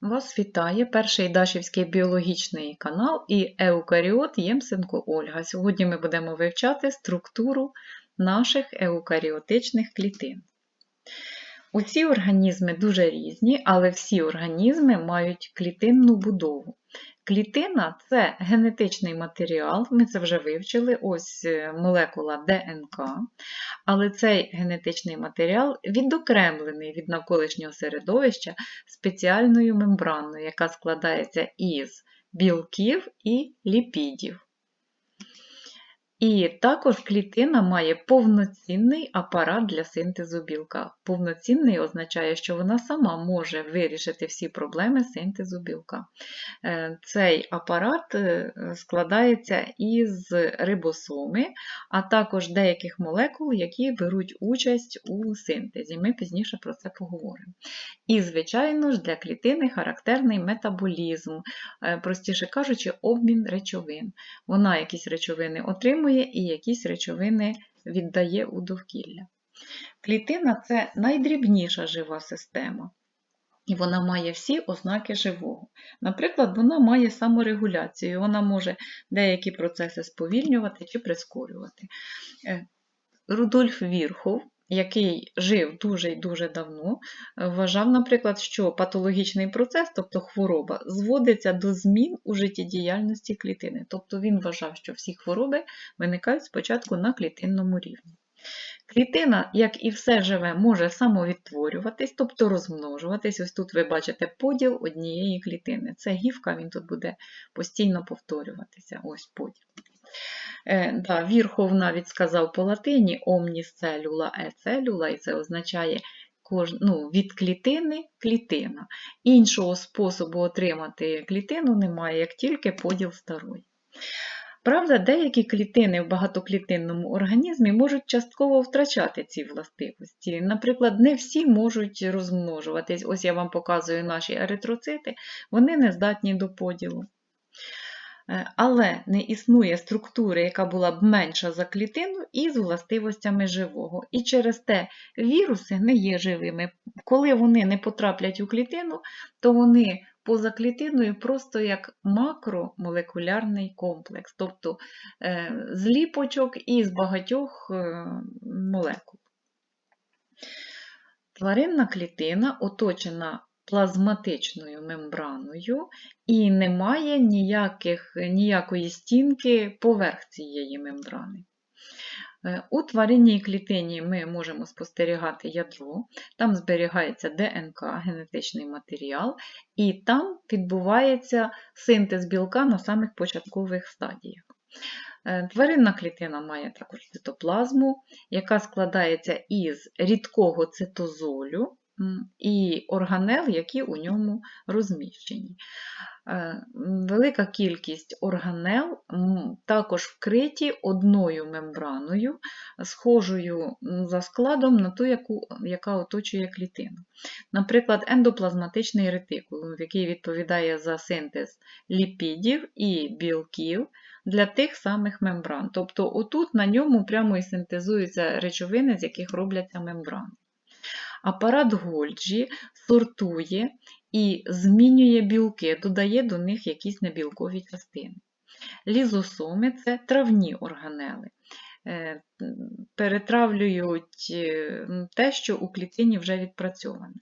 Вас вітає перший Дашівський біологічний канал і еукаріот Ємсенко Ольга. Сьогодні ми будемо вивчати структуру наших еукаріотичних клітин. Усі організми дуже різні, але всі організми мають клітинну будову. Клітина це генетичний матеріал, ми це вже вивчили, ось е, молекула ДНК, але цей генетичний матеріал відокремлений від навколишнього середовища спеціальною мембраною, яка складається із білків і ліпідів. І також клітина має повноцінний апарат для синтезу білка. Повноцінний означає, що вона сама може вирішити всі проблеми синтезу білка. Е, Цей апарат е, складається із рибосоми, а також деяких молекул, які беруть участь у синтезі. Ми пізніше про це поговоримо. І, звичайно ж, для клітини характерний метаболізм, е, простіше кажучи, обмін речовин. Вона якісь речовини отримує і якісь речовини віддає у довкілля. Клітина це найдрібніша жива система. І вона має всі ознаки живого. Наприклад, вона має саморегуляцію, вона може деякі процеси сповільнювати чи прискорювати. Е, Рудольф Вірхов, який жив дуже і дуже давно, вважав, наприклад, що патологічний процес, тобто хвороба, зводиться до змін у життєдіяльності клітини. Тобто він вважав, що всі хвороби виникають спочатку на клітинному рівні. Клітина, як і все живе, може самовідтворюватись, тобто розмножуватись. Ось тут ви бачите поділ однієї клітини. Це гівка, він тут буде постійно повторюватися. Ось поділ. Да, Вірхов навіть сказав по латині omnis cellula e і це означає ну, від клітини клітина. Іншого способу отримати клітину немає, як тільки поділ старої. Правда, деякі клітини в багатоклітинному організмі можуть частково втрачати ці властивості. Наприклад, не всі можуть розмножуватись. Ось я вам показую наші еритроцити, вони не здатні до поділу. Е, Але не існує структури, яка була б менша за клітину із властивостями живого. І через те віруси не є живими. Коли вони не потраплять у клітину, то вони поза клітиною просто як макромолекулярний комплекс, тобто е, зліпочок із багатьох е, молекул. Тваринна клітина оточена плазматичною мембраною і немає ніяких, ніякої стінки поверх цієї мембрани. Е, У тваринній клітині ми можемо спостерігати ядро, там зберігається ДНК, генетичний матеріал, і там відбувається синтез білка на самих початкових стадіях. Е, Тваринна клітина має також цитоплазму, яка складається із рідкого цитозолю і органел, які у ньому розміщені. Е, велика кількість органел також вкриті одною мембраною, схожою за складом на ту, яку, яка оточує клітину. Наприклад, ендоплазматичний ретикулум, який відповідає за синтез ліпідів і білків для тих самих мембран. Тобто, отут на ньому прямо і синтезуються речовини, з яких робляться мембрани. Апарат Гольджі сортує і змінює білки, додає до них якісь небілкові частини. Лізосоми це травні органели. Е, перетравлюють е, те, що у клітині вже відпрацьоване.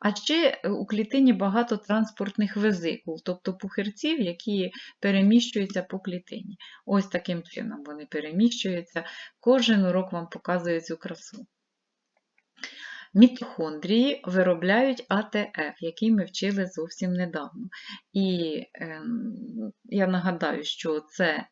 А ще у клітині багато транспортних везикул, тобто пухирців, які переміщуються по клітині. Ось таким чином вони переміщуються. Кожен урок вам показує цю красу. Мітохондрії виробляють АТФ, який ми вчили зовсім недавно. І е, я нагадаю, що це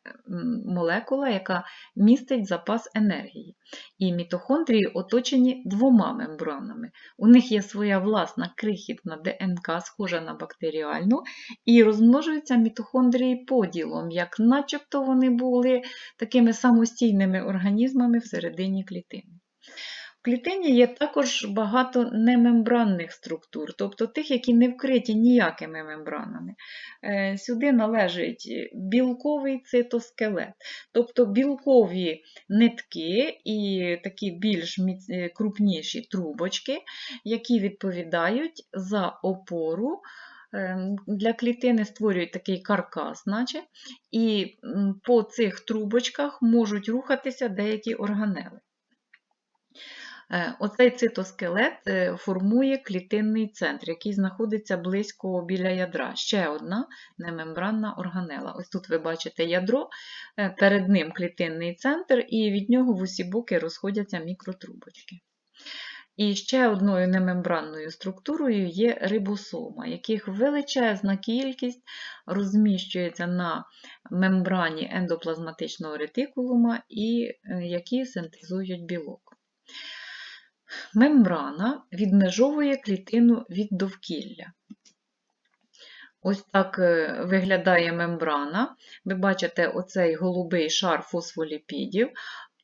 молекула, яка містить запас енергії. І мітохондрії оточені двома мембранами. У них є своя власна крихітна ДНК, схожа на бактеріальну, і розмножуються мітохондрії поділом, як начебто вони були такими самостійними організмами всередині клітини. Клітині є також багато немембранних структур, тобто тих, які не вкриті ніякими мембранами. Е, сюди належить білковий цитоскелет, тобто білкові нитки і такі більш е, крупніші трубочки, які відповідають за опору ем, для клітини створюють такий каркас, наче, і по цих трубочках можуть рухатися деякі органели. Е, Оцей цитоскелет е, формує клітинний центр, який знаходиться близько біля ядра. Ще одна немембранна органела. Ось тут ви бачите ядро, е, перед ним клітинний центр, і від нього в усі боки розходяться мікротрубочки. І ще одною немембранною структурою є рибосома, яких величезна кількість розміщується на мембрані ендоплазматичного ретикулума і які синтезують білок. Мембрана відмежовує клітину від довкілля. Ось так е, виглядає мембрана. Ви бачите оцей голубий шар фосфоліпідів,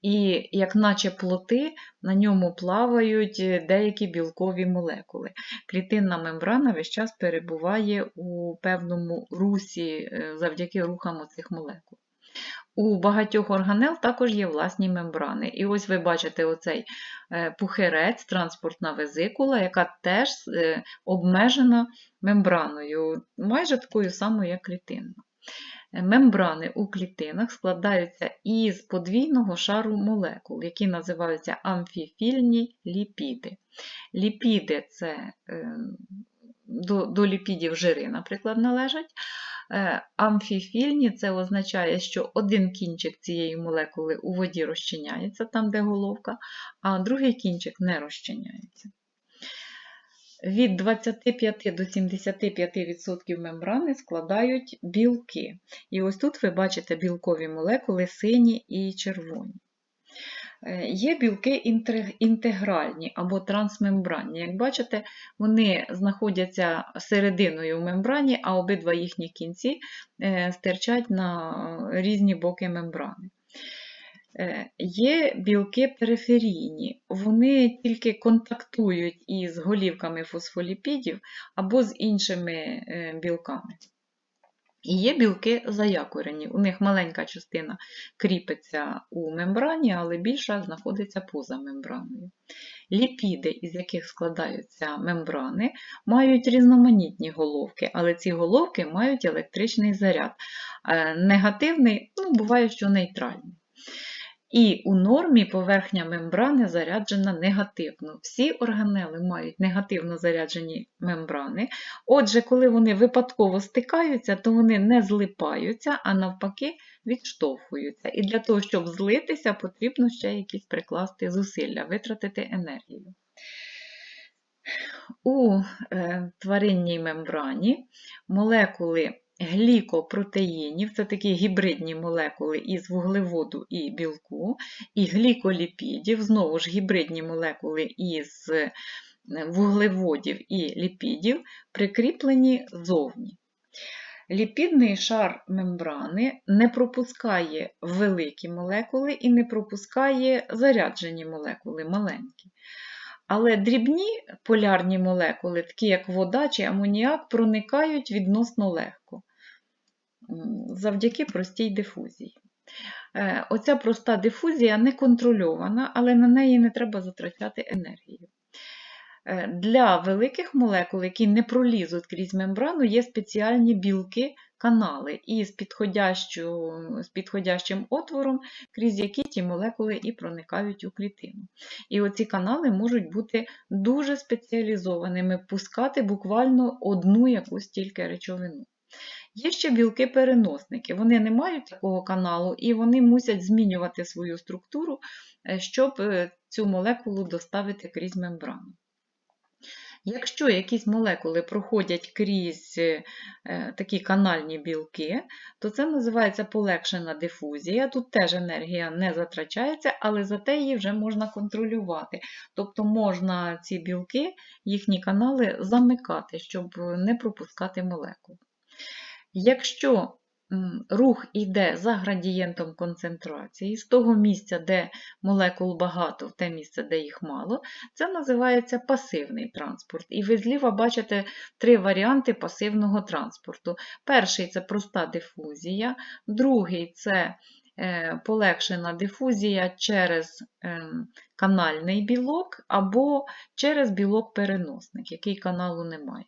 і, як наче плоти, на ньому плавають е, деякі білкові молекули. Клітинна мембрана весь час перебуває у певному русі е, завдяки рухам оцих молекул. У багатьох органел також є власні мембрани. І ось ви бачите оцей е, пухирець, транспортна везикула, яка теж е, обмежена мембраною, майже такою самою, як клітинна. Е, Мембрани у клітинах складаються із подвійного шару молекул, які називаються амфіфільні ліпіди. Ліпіди це до, до ліпідів жири, наприклад, належать. Е, Амфіфільні це означає, що один кінчик цієї молекули у воді розчиняється, там, де головка, а другий кінчик не розчиняється. Від 25 до 75% мембрани складають білки. І ось тут ви бачите білкові молекули сині і червоні. Е, Є білки інтегральні або трансмембранні. Як бачите, вони знаходяться серединою в мембрані, а обидва їхні кінці е, стирчать на різні боки мембрани. Е, Є білки периферійні, вони тільки контактують із голівками фосфоліпідів або з іншими е, білками. І є білки заякорені. У них маленька частина кріпиться у мембрані, але більша знаходиться поза мембраною. Ліпіди, із яких складаються мембрани, мають різноманітні головки, але ці головки мають електричний заряд. Е, Негативний, ну, буває, що нейтральний. І у нормі поверхня мембрани заряджена негативно. Всі органели мають негативно заряджені мембрани. Отже, коли вони випадково стикаються, то вони не злипаються, а навпаки відштовхуються. І для того, щоб злитися, потрібно ще якісь прикласти зусилля, витратити енергію. У е, тваринній мембрані молекули глікопротеїнів, це такі гібридні молекули із вуглеводу і білку, і гліколіпідів, знову ж гібридні молекули із е, вуглеводів і ліпідів, прикріплені зовні. Ліпідний шар мембрани не пропускає великі молекули і не пропускає заряджені молекули маленькі. Але дрібні полярні молекули, такі як вода чи амоніак, проникають відносно легко завдяки простій дифузії. Е, Оця проста дифузія не контрольована, але на неї не треба затрачати енергію. Е, Для великих молекул, які не пролізуть крізь мембрану, є спеціальні білки, канали із з підходящим отвором, крізь які ті молекули і проникають у клітину. І оці канали можуть бути дуже спеціалізованими, пускати буквально одну якусь тільки речовину. Є ще білки-переносники. Вони не мають такого каналу і вони мусять змінювати свою структуру, е, щоб е, цю молекулу доставити крізь мембрану. Якщо якісь молекули проходять крізь е, такі канальні білки, то це називається полегшена дифузія. Тут теж енергія не затрачається, але зате її вже можна контролювати. Тобто можна ці білки, їхні канали замикати, щоб не пропускати молекул. Якщо рух йде за градієнтом концентрації, з того місця, де молекул багато, в те місце, де їх мало, це називається пасивний транспорт. І ви зліва бачите три варіанти пасивного транспорту. Перший це проста дифузія, другий це е, полегшена дифузія через ем, канальний білок або через білок-переносник, який каналу немає.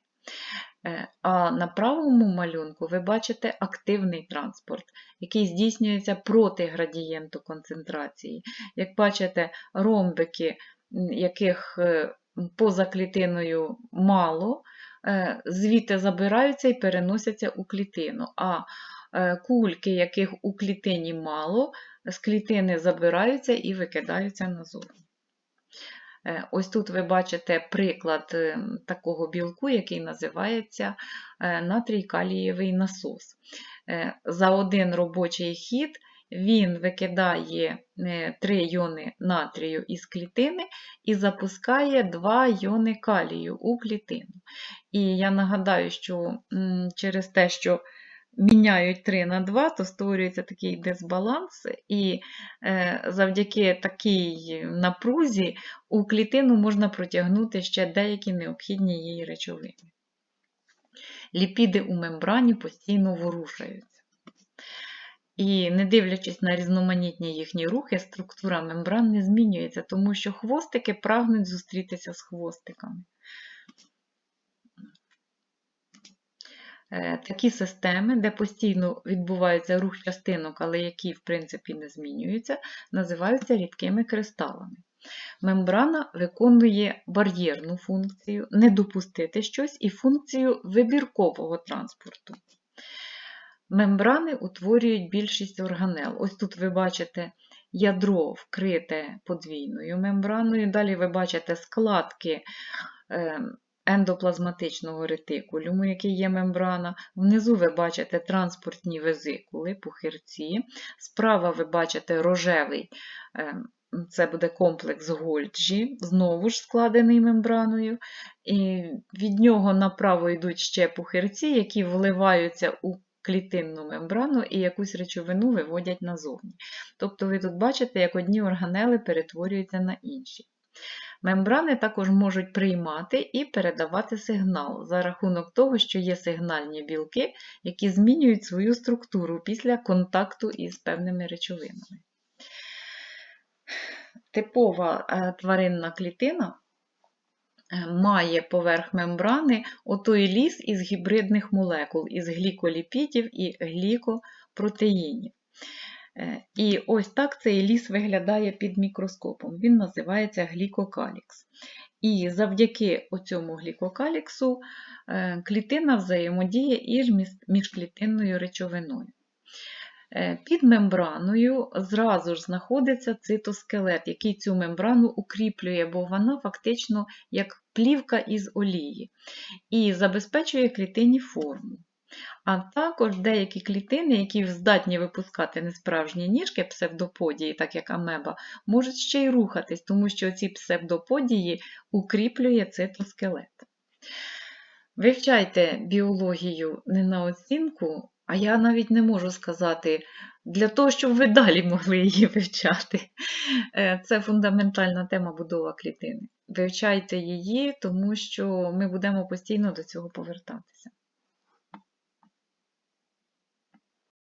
Е, А на правому малюнку ви бачите активний транспорт, який здійснюється проти градієнту концентрації. Як бачите, ромбики, яких е, поза клітиною мало, е, звідти забираються і переносяться у клітину. А кульки, яких у клітині мало, з клітини забираються і викидаються назовні. Е, Ось тут ви бачите приклад е, такого білку, який називається е, натрій-калієвий насос. Е, За один робочий хід він викидає 3 йони натрію із клітини і запускає 2 йони калію у клітину. І я нагадаю, що через те, що міняють 3 на 2, то створюється такий дисбаланс, і е, завдяки такій напрузі у клітину можна протягнути ще деякі необхідні її речовини. Ліпіди у мембрані постійно ворушаються. І не дивлячись на різноманітні їхні рухи, структура мембран не змінюється, тому що хвостики прагнуть зустрітися з хвостиками. Такі системи, де постійно відбувається рух частинок, але які, в принципі, не змінюються, називаються рідкими кристалами. Мембрана виконує бар'єрну функцію, не допустити щось і функцію вибіркового транспорту. Мембрани утворюють більшість органел. Ось тут ви бачите ядро вкрите подвійною мембраною, далі ви бачите складки е, ендоплазматичного ретикулюму, який є мембрана. Внизу ви бачите транспортні везикули, пухирці. Справа ви бачите рожевий, е, це буде комплекс Гольджі, знову ж складений мембраною. І від нього направо йдуть ще пухирці, які вливаються у клітинну мембрану і якусь речовину виводять назовні. Тобто ви тут бачите, як одні органели перетворюються на інші. Мембрани також можуть приймати і передавати сигнал за рахунок того, що є сигнальні білки, які змінюють свою структуру після контакту із певними речовинами. Типова е, тваринна клітина е, має поверх мембрани отой ліс із гібридних молекул, із гліколіпідів і глікопротеїнів. Е, І ось так цей ліс виглядає під мікроскопом. Він називається глікокалікс. І завдяки цьому глікокаліксу е, клітина взаємодіє із міжклітинною речовиною. Е, Під мембраною зразу ж знаходиться цитоскелет, який цю мембрану укріплює, бо вона фактично як плівка із олії і забезпечує клітині форму. А також деякі клітини, які здатні випускати несправжні ніжки, псевдоподії, так як амеба, можуть ще й рухатись, тому що ці псевдоподії укріплює цитоскелет. Вивчайте біологію не на оцінку, а я навіть не можу сказати, для того, щоб ви далі могли її вивчати. Е, Це фундаментальна тема будова клітини. Вивчайте її, тому що ми будемо постійно до цього повертатися.